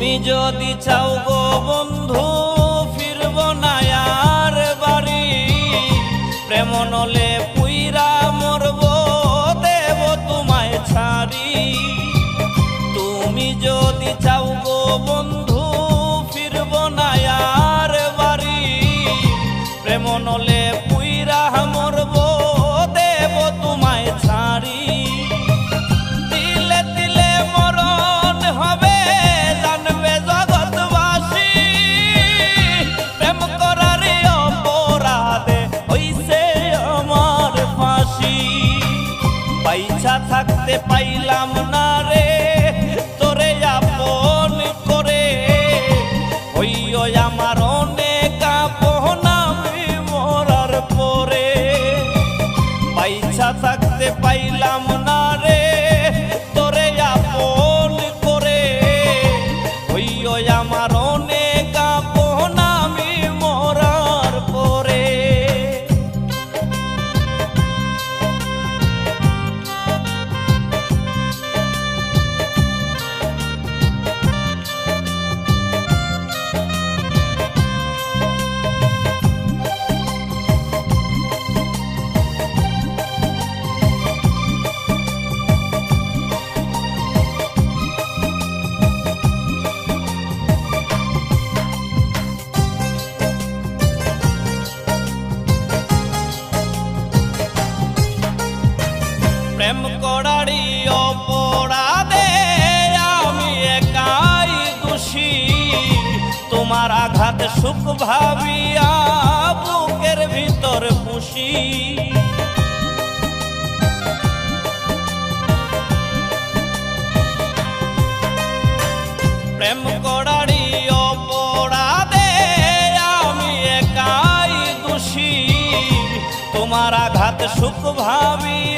তুমি যদি চাও গো বন্ধু, ফিরব না আর বাড়ি। প্রেম নলে পুইরা মরব, দেব তোমায় ছাড়ি। তুমি যদি চাও গো বন্ধু থাকতে পাইলাম না। অপরাধে তোমার আঘাত সুখ ভাবিয়া বুকের ভিতর পুষি। প্রেম করারি অপরাধে আমি একাই দোষী। তোমার আঘাত সুখ ভাবিয়া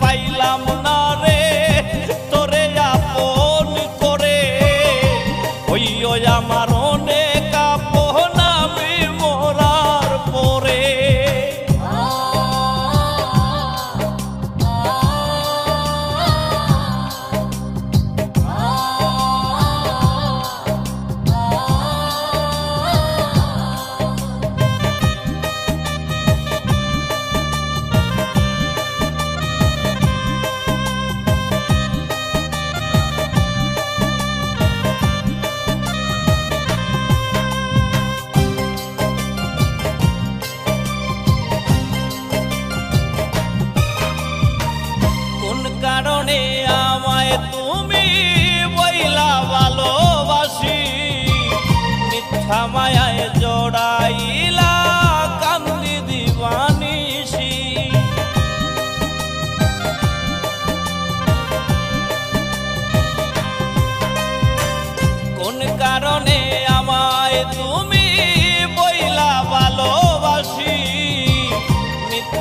পাইলাম না।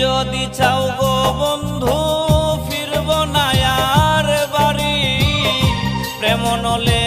যদি চাও গো বন্ধু ফিরব না আর বাড়ি। প্রেম নলে